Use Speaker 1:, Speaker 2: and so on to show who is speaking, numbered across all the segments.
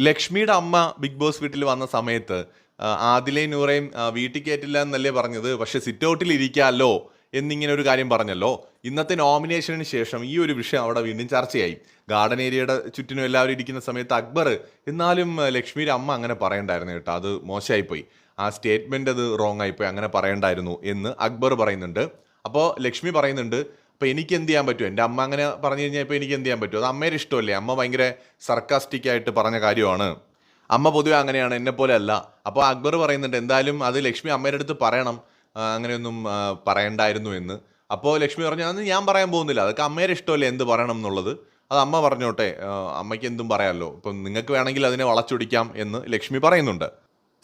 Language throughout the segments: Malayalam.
Speaker 1: ലക്ഷ്മിയുടെ അമ്മ ബിഗ് ബോസ് വീട്ടിൽ വന്ന സമയത്ത് ആദിലയും നൂറയും വീട്ടിൽ കയറ്റില്ല എന്നല്ലേ പറഞ്ഞത് പക്ഷെ സിറ്റ് ഔട്ടിൽ ഇരിക്കാമല്ലോ എന്നിങ്ങനെ ഒരു കാര്യം പറഞ്ഞല്ലോ. ഇന്നത്തെ നോമിനേഷന് ശേഷം ഈ ഒരു വിഷയം അവിടെ വീണ്ടും ചർച്ചയായി. ഗാർഡൻ ഏരിയയുടെ ചുറ്റിനും എല്ലാവരും ഇരിക്കുന്ന സമയത്ത് അക്ബർ എന്നാലും ലക്ഷ്മിയുടെ അമ്മ അങ്ങനെ പറയണ്ടായിരുന്നു കേട്ടോ. അത് മോശമായിപ്പോയി. ആ സ്റ്റേറ്റ്മെന്റ് അത് റോങ് ആയിപ്പോയി. അങ്ങനെ പറയണ്ടായിരുന്നു എന്ന് അക്ബർ പറയുന്നുണ്ട്. അപ്പോൾ ലക്ഷ്മി പറയുന്നുണ്ട് അപ്പോൾ എനിക്ക് എന്ത് ചെയ്യാൻ പറ്റും? എന്റെ അമ്മ അങ്ങനെ പറഞ്ഞു കഴിഞ്ഞാൽ ഇപ്പോൾ എനിക്ക് എന്ത് ചെയ്യാൻ പറ്റും? അത് അമ്മയുടെ ഇഷ്ടമല്ലേ? അമ്മ ഭയങ്കര സർക്കാസ്റ്റിക് ആയിട്ട് പറഞ്ഞ കാര്യമാണ്. അമ്മ പൊതുവെ അങ്ങനെയാണ് എന്നെ അല്ല. അപ്പോൾ അക്ബർ പറയുന്നുണ്ട് എന്തായാലും അത് ലക്ഷ്മി അമ്മയുടെ അടുത്ത് പറയണം. അങ്ങനെയൊന്നും പറയണ്ടായിരുന്നു എന്ന്. അപ്പോൾ ലക്ഷ്മി പറഞ്ഞു അത് ഞാൻ പറയാൻ പോകുന്നില്ല. അതൊക്കെ അമ്മയുടെ ഇഷ്ടമല്ലേ? എന്ത് പറയണം എന്നുള്ളത്? അത് അമ്മ പറഞ്ഞോട്ടെ അമ്മയ്ക്ക് എന്തും പറയാമല്ലോ ഇപ്പം നിങ്ങൾക്ക് വേണമെങ്കിൽ അതിനെ വളച്ചൊടിക്കാം എന്ന് ലക്ഷ്മി പറയുന്നുണ്ട്.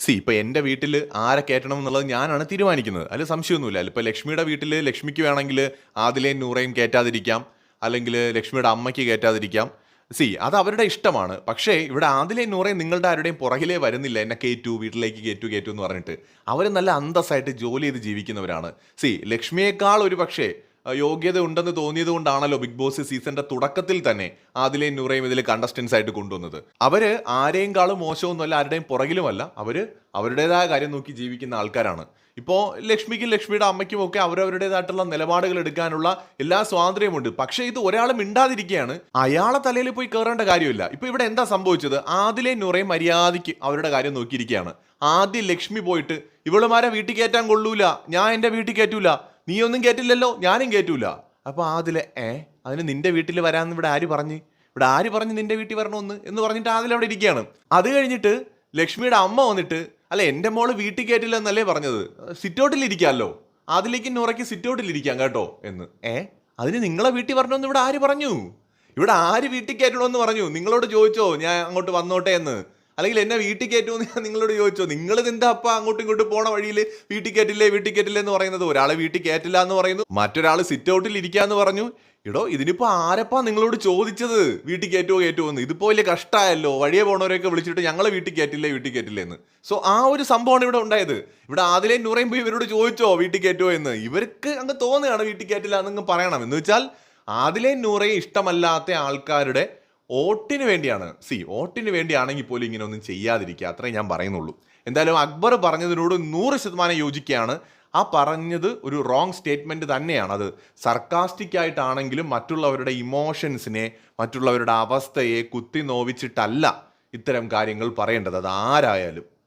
Speaker 1: സി ഇപ്പൊ എന്റെ വീട്ടിൽ ആരെ കയറ്റണം എന്നുള്ളത് ഞാനാണ് തീരുമാനിക്കുന്നത്. അതിൽ സംശയമൊന്നുമില്ല. ഇപ്പൊ ലക്ഷ്മിയുടെ വീട്ടിൽ ലക്ഷ്മിക്ക് വേണമെങ്കിൽ ആദിലേയും നൂറയും കയറ്റാതിരിക്കാം അല്ലെങ്കിൽ ലക്ഷ്മിയുടെ അമ്മയ്ക്ക് കയറ്റാതിരിക്കാം സി അത് അവരുടെ ഇഷ്ടമാണ്. പക്ഷേ ഇവിടെ ആദിലേയും നൂറയും നിങ്ങളുടെ ആരുടെയും പുറകിലേ വരുന്നില്ല. എന്നെ കയറ്റു വീട്ടിലേക്ക് കയറ്റു കയറ്റു എന്ന് പറഞ്ഞിട്ട്. അവർ നല്ല അന്തസ്സായിട്ട് ജോലി ചെയ്ത് ജീവിക്കുന്നവരാണ്. സി ലക്ഷ്മിയേക്കാൾ ഒരു പക്ഷേ യോഗ്യത ഉണ്ടെന്ന് തോന്നിയത് കൊണ്ടാണല്ലോ ബിഗ് ബോസ് സീസണിന്റെ തുടക്കത്തിൽ തന്നെ ആദിലേയും നൂറയും ഇതിൽ കണ്ടസ്റ്റൻസ് ആയിട്ട് കൊണ്ടുവന്നത്. അവർ ആരെയും കാളും മോശമൊന്നുമല്ല ആരുടെയും പുറകിലുമല്ല. അവർ അവരുടേതായ കാര്യം നോക്കി ജീവിക്കുന്ന ആൾക്കാരാണ്. ഇപ്പോൾ ലക്ഷ്മിക്കും ലക്ഷ്മിയുടെ അമ്മയ്ക്കും ഒക്കെ അവരവരുടേതായിട്ടുള്ള നിലപാടുകൾ എടുക്കാനുള്ള എല്ലാ സ്വാതന്ത്ര്യമുണ്ട് പക്ഷേ ഇത് ഒരാൾ മിണ്ടാതിരിക്കുകയാണ്. അയാളെ തലയിൽ പോയി കയറേണ്ട കാര്യമില്ല. ഇപ്പൊ ഇവിടെ എന്താ സംഭവിച്ചത്? ആദിലെ നൂറയും മര്യാദയ്ക്ക് അവരുടെ കാര്യം നോക്കിയിരിക്കുകയാണ്. ആദ്യം ലക്ഷ്മി പോയിട്ട് ഇവളുമാരെ വീട്ടിൽ കയറ്റാൻ കൊള്ളൂല. ഞാൻ എന്റെ വീട്ടിൽ കയറ്റൂല. നീ ഒന്നും കേട്ടില്ലല്ലോ ഞാനും കേട്ടൂല അപ്പോൾ ആദിലെ ഏ അതിന് നിന്റെ വീട്ടിൽ വരാമെന്ന് ഇവിടെ ആര് പറഞ്ഞ്? ഇവിടെ ആര് പറഞ്ഞ് നിന്റെ വീട്ടിൽ വരണമെന്ന്? എന്ന് പറഞ്ഞിട്ട് ആദിൽ അവിടെ ഇരിക്കുകയാണ്. അത് കഴിഞ്ഞിട്ട് ലക്ഷ്മിയുടെ അമ്മ വന്നിട്ട് അല്ല എന്റെ മോൾ വീട്ടിൽ കയറ്റില്ല എന്നല്ലേ പറഞ്ഞത്? സിറ്റൗട്ടിൽ ഇരിക്കാമല്ലോ. അതിലേക്ക് സിറ്റൗട്ടിൽ ഇരിക്കാം കേട്ടോ. എന്ന്. ഏ അതിന് നിങ്ങളെ വീട്ടിൽ വരണമെന്ന് ഇവിടെ ആര് പറഞ്ഞു? ഇവിടെ ആര് വീട്ടിൽ കയറ്റണമെന്ന് പറഞ്ഞു? നിങ്ങളോട് ചോദിച്ചോ ഞാൻ അങ്ങോട്ട് വന്നോട്ടെ എന്ന്. അല്ലെങ്കിൽ എന്നെ വീട്ടിൽ കയറ്റുമെന്ന് ഞാൻ നിങ്ങളോട് ചോദിച്ചോ? നിങ്ങൾ എന്താ അപ്പ അങ്ങോട്ടും ഇങ്ങോട്ടും പോണ വഴിയിൽ വീട്ടിൽ കയറ്റില്ലേ വീട്ടിൽ കയറ്റില്ലേ എന്ന് പറയുന്നത്? ഒരാളെ വീട്ടിൽ കയറ്റില്ല എന്ന് പറയുന്നു. മറ്റൊരാൾ സിറ്റ് ഔട്ടിൽ ഇരിക്കാന്ന് പറഞ്ഞു. ഇടോ ഇതിനിപ്പോ ആരപ്പാ നിങ്ങളോട് ചോദിച്ചത്? വീട്ടിൽ കയറ്റുമോ കയറ്റുമോ എന്ന്. ഇതിപ്പോ വലിയ കഷ്ടമായല്ലോ വഴിയെ പോണവരെയൊക്കെ വിളിച്ചിട്ട് ഞങ്ങളെ വീട്ടിൽ കയറ്റില്ലേ വീട്ടിൽ കയറ്റില്ലേ എന്ന്. സോ ആ ഒരു സംഭവമാണ് ഇവിടെ ഉണ്ടായത്. ഇവിടെ ആദ്യം നൂറയും പോയി ഇവരോട് ചോദിച്ചോ വീട്ടിൽ കയറ്റുമോ എന്ന്. ഇവർക്ക് അങ്ങ് തോന്നുകയാണ് വീട്ടിൽ കയറ്റില്ല എന്നങ്ങ് പറയണം. എന്ന് വെച്ചാൽ ആദിലേ നൂറേ ഇഷ്ടമല്ലാത്ത ആൾക്കാരുടെ വോട്ടിന് വേണ്ടിയാണ്. സി ഓട്ടിന് വേണ്ടിയാണെങ്കിൽ പോലും ഇങ്ങനെ ഒന്നും ചെയ്യാതിരിക്കുക. അത്രേ ഞാൻ പറയുന്നുള്ളൂ. എന്തായാലും അക്ബർ പറഞ്ഞതിനോട് നൂറ് ശതമാനം യോജിക്കുകയാണ്. ആ പറഞ്ഞത് ഒരു റോങ് സ്റ്റേറ്റ്മെന്റ് തന്നെയാണ്. അത് സർക്കാസ്റ്റിക് ആയിട്ടാണെങ്കിലും മറ്റുള്ളവരുടെ ഇമോഷൻസിനെ മറ്റുള്ളവരുടെ അവസ്ഥയെ കുത്തി നോവിച്ചിട്ടല്ല ഇത്തരം കാര്യങ്ങൾ പറയേണ്ടത്. അത് ആരായാലും.